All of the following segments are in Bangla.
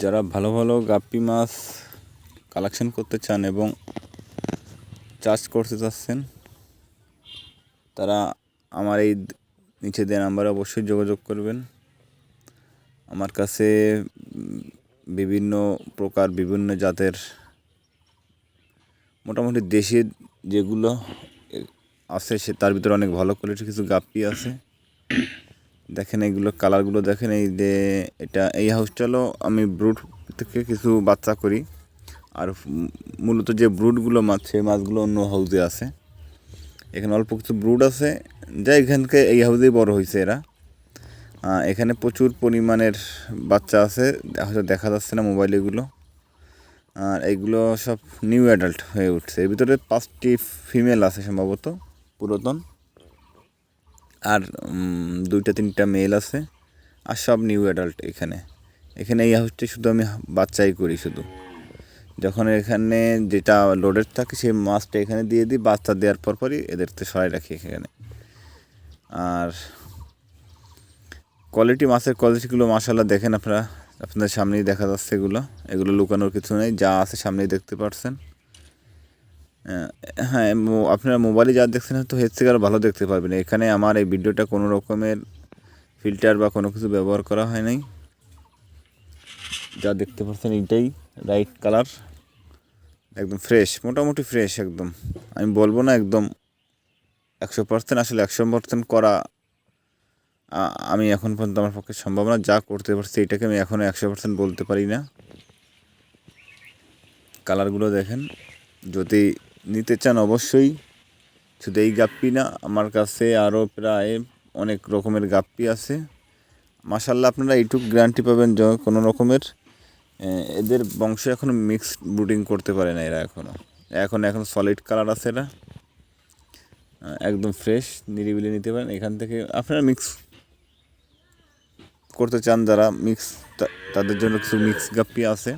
যারা ভালো ভালো গাপ্পি মাছ কালেকশন করতে চান এবং চাষ করতে চাচ্ছেন, তারা আমার এই নিচে দেওয়া নাম্বারে অবশ্যই যোগাযোগ করবেন। আমার কাছে বিভিন্ন প্রকার, বিভিন্ন জাতের মোটামুটি দেশি যেগুলো আছে সে, তার ভিতরে অনেক ভালো কোয়ালিটির কিছু গাপ্পি আছে। দেখেন এইগুলো কালারগুলো দেখেন, এই যে এটা, এই হাউসটা আমি ব্রুড থেকে কিছু বাচ্চা করি। আর মূলত যে ব্রুডগুলো মাছ, সেই মাছগুলো অন্য হাউসে আছে। এখানে অল্প কিছু ব্রুড আছে, যা এখানকে এই হাউসেই বড় হয়েছে এরা। এখানে প্রচুর পরিমাণের বাচ্চা আছে হয়তো দেখা যাচ্ছে না মোবাইলে এগুলো। আর এইগুলো সব নিউ অ্যাডাল্ট হয়ে উঠছে। এর ভিতরে পাঁচটি ফিমেল আছে সম্ভবত, পুরাতন। আর দুইটা, তিনটা মেল আছে। আর সব নিউ অ্যাডাল্ট এখানে। এখানে এই হাউসটি শুধু আমি বাচ্চাই করি শুধু। যখন এখানে যেটা লোডের থাকে, সেই মাছটা এখানে দিয়ে দিই। বাচ্চা দেওয়ার পর পরই এদেরকে সরাই রাখি এখানে। আর কোয়ালিটি মাছের কোয়ালিটিগুলো মাসাল্লাহ দেখেন আপনারা। আপনাদের সামনেই দেখা যাচ্ছে এগুলো। এগুলো লুকানোর কিছু নেই। যা আছে সামনেই দেখতে পারছেন। হ্যাঁ আপনারা মোবাইলে যা দেখছেন হয়তো হেড থেকে আরও ভালো দেখতে পারবেন। এখানে আমার এই ভিডিওটা কোনো রকমের ফিল্টার বা কোনো কিছু ব্যবহার করা হয় নাই। যা দেখতে পাচ্ছেন এইটাই রাইট কালার একদম ফ্রেশ মোটামুটি ফ্রেশ একদম। আমি বলব না একদম একশো পার্সেন্ট আসলে একশো পার্সেন্ট করা আমি এখন পর্যন্ত আমার পক্ষে সম্ভব না। যা করতে পারছি এটাকে আমি এখনও একশো পার্সেন্ট বলতে পারি না। কালারগুলো দেখেন, যদি নিতে চান অবশ্যই। শুধু এই গাপ্পি না, আমার কাছে আরও প্রায় অনেক রকমের গাপ্পি আছে। মাসাল্লাহ আপনারা এইটুকু গ্যারান্টি পাবেন যে কোনো রকমের। এদের বংশ এখনও মিক্সড ব্রুডিং করতে পারে না এরা এখনও এখন এখন সলিড কালার আছে এরা। একদম ফ্রেশ নিরিবিলি নিতে পারেন। এখান থেকে আপনারা মিক্স করতে চান যারা মিক্স তাদের জন্য কিছু মিক্স গাপ্পি আছে।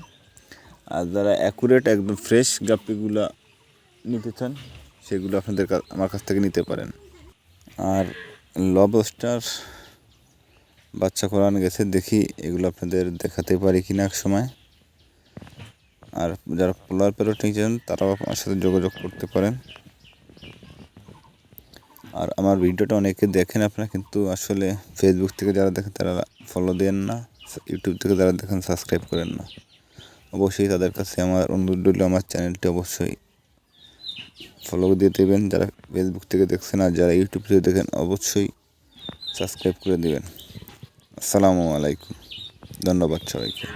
আর যারা অ্যাকুরেট একদম ফ্রেশ গাপ্পিগুলো নিতে চান? সেগুলো আপনাদের কা- আমার কাছ থেকে নিতে পারেন। আর লবস্টার বাচ্চা করানো গেছে, দেখি এগুলো আপনাদের দেখাতে পারি কিনা এক সময়। আর যারা পোলার প্যারট চান, তারাও আমার সাথে যোগাযোগ করতে পারেন। আর আমার ভিডিওটা অনেকে দেখেন আপনারা, কিন্তু আসলে ফেসবুক থেকে যারা দেখেন, তারা ফলো দেন না। ইউটিউব থেকে যারা দেখেন সাবস্ক্রাইব করেন না। অবশ্যই তাদের কাছে আমার অনুরোধ রইল, আমার চ্যানেলটি অবশ্যই ফলো দিয়ে দেবেন। যারা ফেসবুক থেকে দেখছেন আর যারা ইউটিউব থেকে দেখেন, অবশ্যই সাবস্ক্রাইব করে দেবেন। আসসালামু আলাইকুম। ধন্যবাদ সবাইকে।